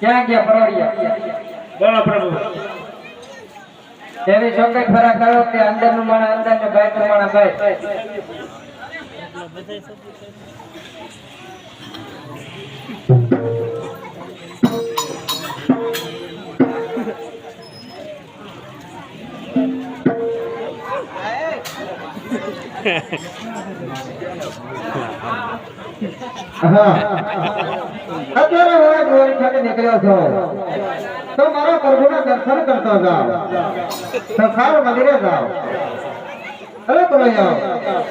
ક્યાં ગયા પરોડિયા બોલો પ્રભુ એવી ચોકઈ ફરા કરો કે અંદરનું માણસ અંદર ને ભાઈ બાય અત્યારે હું ગોળી ખાતે નીકળ્યો છો. તો મારા પ્રભુના દર્શન કરતો જાઓ. સંસાર સારું મંદિરે જાઓ. અરે કનૈયા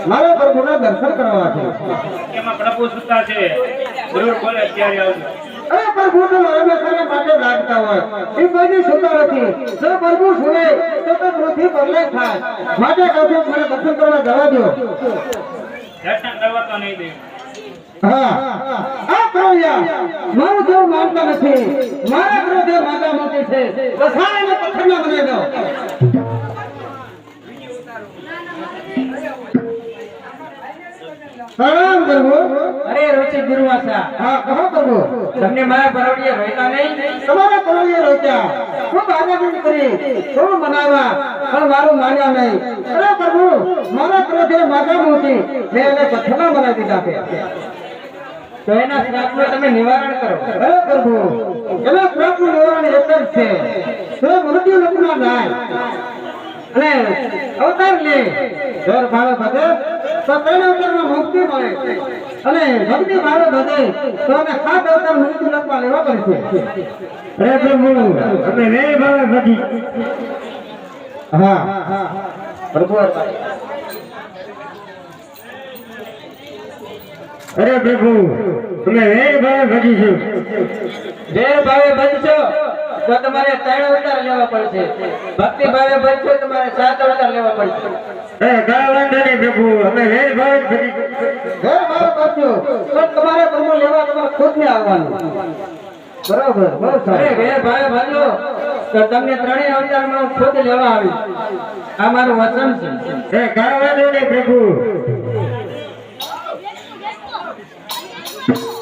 મારા પ્રભુના દર્શન કરવા છે. એમાં પ્રભુ સુતા છે. જરૂર બોલે, અત્યારે આવજો અરે પ્રભુ તો હંમેશા માટે લાગતા હોય. એ કોઈની સુતા નથી. જો પ્રભુ સુને તો તો પૃથ્વી પરલે થાય. માટે કહું છું મને દર્શન કરવા જવા દો? દર્શન કરવા તો નહીં દે. હા. આ કનૈયા મારું દેવ માનતા નથી. મારા ક્રોધે માતા મોટી છે. પથ્થરના દો. પ્રણામ પ્રભુ. રુચિ ગુરુવાસા હા કહો પ્રભુ તમને મારા પરવડીએ રોતા નહીં? તમારા પરવડીએ રોત્યા ખૂબ આનંદ કરી. ખૂબ મનાવા. પણ મારું માન્યા નહીં. અરે પ્રભુ મારા ક્રોધે માતા મોટી મેં એને પથ્થરમાં બનાવી દીધા છે. તો એના શ્રાપનું તમે નિવારણ કરો. અરે પ્રભુ એનો શ્રાપનું નિવારણ એક જ છે. તો મૃત્યુ લોકમાં જાય. અને અવતાર લે. ઘર ભાવે ભજે તો તેના અવતારમાં મુક્તિ મળે. અને ભક્તિ ભાવે ભજે તો અમે સાત અવતાર મૃત્યુ લખવા લેવા પડશે. રે પ્રભુ અમે રે ભાવે ભજી. હા. પ્રભુ અરે પ્રભુ તમે વેર ભાવે ભજીશું. જે ભાવે ભજશો. તો તમારે ત્રણ અવતાર લેવા પડશે ભક્તિ ભાવે બનશો તમારે સાત અવતાર લેવા પડશે. એ કાંઈ વાંધો નહીં પ્રભુ અમે વેર ભાવે ભજશો તો તમારે પ્રભુ લેવા તમારે ખુદ ને આવવાનું. બરાબર બહુ સારું વેર ભાઈ ભજો તો તમને ત્રણેય અવતારમાં ખુદ લેવા આવી. આ મારું વચન છે. એ કાંઈ વાંધો નહીં પ્રભુ